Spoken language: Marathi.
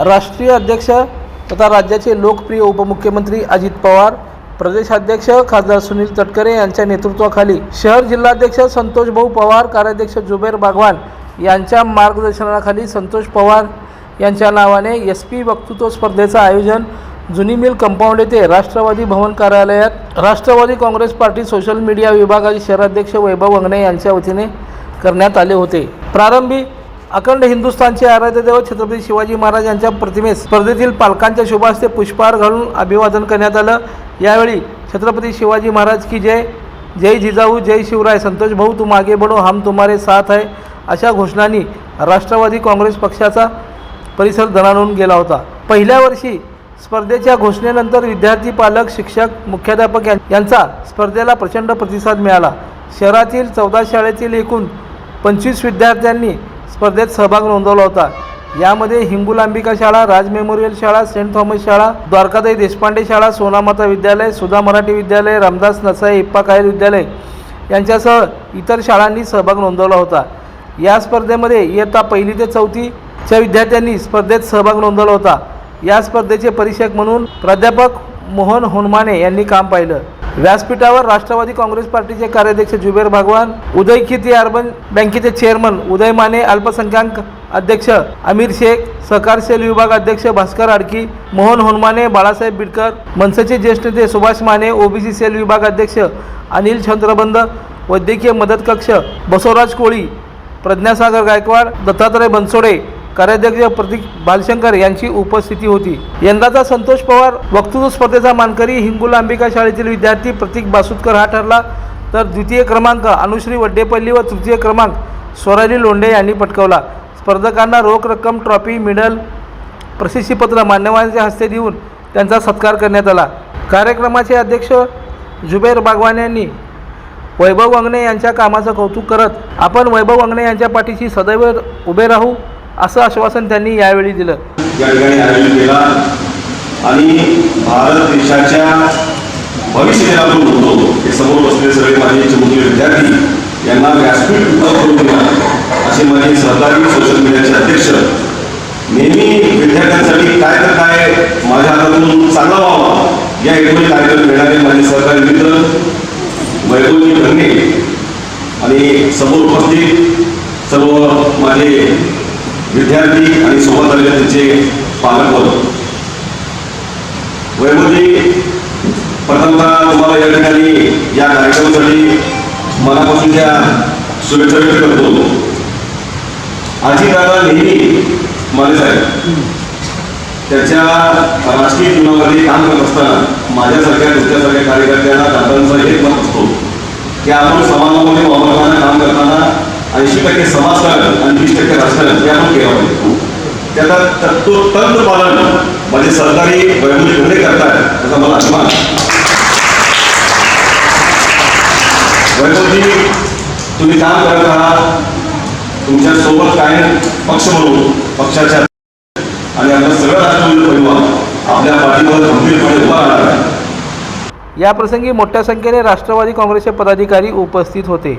राष्ट्रीय अध्यक्ष तथा राज्याचे लोकप्रिय उपमुख्यमंत्री अजित पवार प्रदेशाध्यक्ष खासदार सुनील तटकरे यांच्या नेतृत्वाखाली शहर जिल्हाध्यक्ष संतोषभाऊ पवार कार्याध्यक्ष जुबेर बागवान यांच्या मार्गदर्शनाखाली संतोष पवार यांच्या नावाने एस पी वक्तृत्व स्पर्धेचं आयोजन जुनी मिल कंपाऊंड येथे राष्ट्रवादी भवन कार्यालयात Rashtrawadi Congress party social media विभागाचे शहराध्यक्ष वैभव वंगणे यांच्या वतीने करण्यात आले होते. प्रारंभी अखंड हिंदुस्थानचे आराध्य दैवत छत्रपती शिवाजी महाराज यांच्या प्रतिमेस स्पर्धेतील पालकांच्या शुभास्ते पुष्पहार घालून अभिवादन करण्यात आलं. यावेळी छत्रपती शिवाजी महाराज की जय जय जिजाऊ जय शिवराय संतोष भाऊ तू मागे बडो हम तुम्हारे साथ आहे अशा घोषणांनी राष्ट्रवादी काँग्रेस पक्षाचा परिसर दणाणून गेला होता. पहिल्या वर्षी स्पर्धेच्या घोषणेनंतर विद्यार्थी पालक शिक्षक मुख्याध्यापक यांचा स्पर्धेला प्रचंड प्रतिसाद मिळाला. शहरातील चौदा शाळेतील एकूण पंचवीस विद्यार्थ्यांनी स्पर्धेत सहभाग नोंदवला होता. यामध्ये हिंगुलांबिका शाळा राज मेमोरियल शाळा सेंट थॉमस शाळा द्वारकादाई देशपांडे शाळा सोनामाता विद्यालय सुधा मराठी विद्यालय रामदास नसाई इप्पा कायर विद्यालय यांच्यासह इतर शाळांनी सहभाग नोंदवला होता. या स्पर्धेमध्ये इयत्ता पहिली ते चौथीच्या विद्यार्थ्यांनी स्पर्धेत सहभाग नोंदवला होता. या स्पर्धेचे परीक्षक म्हणून प्राध्यापक मोहन होनमाने यांनी काम पाहिलं. व्यासपीठावर राष्ट्रवादी काँग्रेस पार्टीचे कार्याध्यक्ष जुबेर भागवान उदय खिती अर्बन बँकेचे चेअरमन उदय माने अल्पसंख्याक अध्यक्ष अमीर शेख सहकार सेल विभाग अध्यक्ष भास्कर आडकी मोहन होनमाने बाळासाहेब बिडकर मनसेचे ज्येष्ठ नेते सुभाष माने ओबीसी सेल विभाग अध्यक्ष अनिल चंद्रबंद वैद्यकीय मदत कक्ष बसवराज कोळी प्रज्ञासागर गायकवाड दत्तात्रय बनसोडे कार्याध्यक्ष प्रतीक बालशंकर यांची उपस्थिती होती. यंदाचा संतोष पवार वक्तृत्व स्पर्धेचा मानकरी हिंगुल अंबिका शाळेतील विद्यार्थी प्रतीक बासुतकर हा ठरला. तर द्वितीय क्रमांक अनुश्री वड्डेपल्ली व तृतीय क्रमांक स्वराली लोंढे यांनी पटकवला. स्पर्धकांना रोख रक्कम ट्रॉफी मेडल प्रशस्तीपत्र मान्यवरांच्या हस्ते देऊन त्यांचा सत्कार करण्यात आला. कार्यक्रमाचे अध्यक्ष जुबेर बागवान यांनी वैभव अंगणे यांच्या कामाचं कौतुक करत आपण वैभव अंगणे यांच्या पाठीशी सदैव उभे राहू. असं आश्वासन त्यांनी यावेळी दिलं. या ठिकाणी आयोजित केला. आणि भारत देशाच्या भविष्य आपण होतो हे समोर बसले सगळे माझे चिमुकले विद्यार्थी यांना व्यासपीठ करून दिला. असे माझे सहकारी सोशल मीडियाचे अध्यक्ष नेहमी विद्यार्थ्यांसाठी काय तर काय माझ्या हातातून चांगला व्हावा या एकूण कार्यक्रम घेणारे माझे सहकारी मित्र वैभवजी भरणे आणि समोर उपस्थित सर्व माझे विद्यार्थी आणि सोबत आलेले त्यांचे पालक वर्ग वैभवजी प्रथमतः तुम्हाला या ठिकाणी या कार्यक्रमासाठी मनापासूनच्या शुभेच्छा व्यक्त करतो. आजी दादा नेहमी माने साहेब. त्याच्या राजकीय जीवनामध्ये काम करत असताना माझ्यासारख्या तुमच्यासारख्या कार्यकर्त्यांना दादांचा एक मत असतो. की आपण समाजामध्ये वावरताना काम करताना ऐंशी टक्के समाजकारण आणि वीस टक्के राजकारण हे आपण केलं पाहिजे. त्याला तत्वतंत्र पालन म्हणजे सरकारी वैभवी घडे करतात त्याचा मला अभिमान वैभवजी तुम्ही काम करत आहात तुमच्यासोबत काय पक्ष म्हणून पक्षाच्या आणि आपला सगळं राष्ट्रवादी परिवार आपल्या पाठीवर गंभीरपणे उभा राहणार आहे. या प्रसंगी मोठ्या संख्येने राष्ट्रवादी काँग्रेसचे पदाधिकारी उपस्थित होते.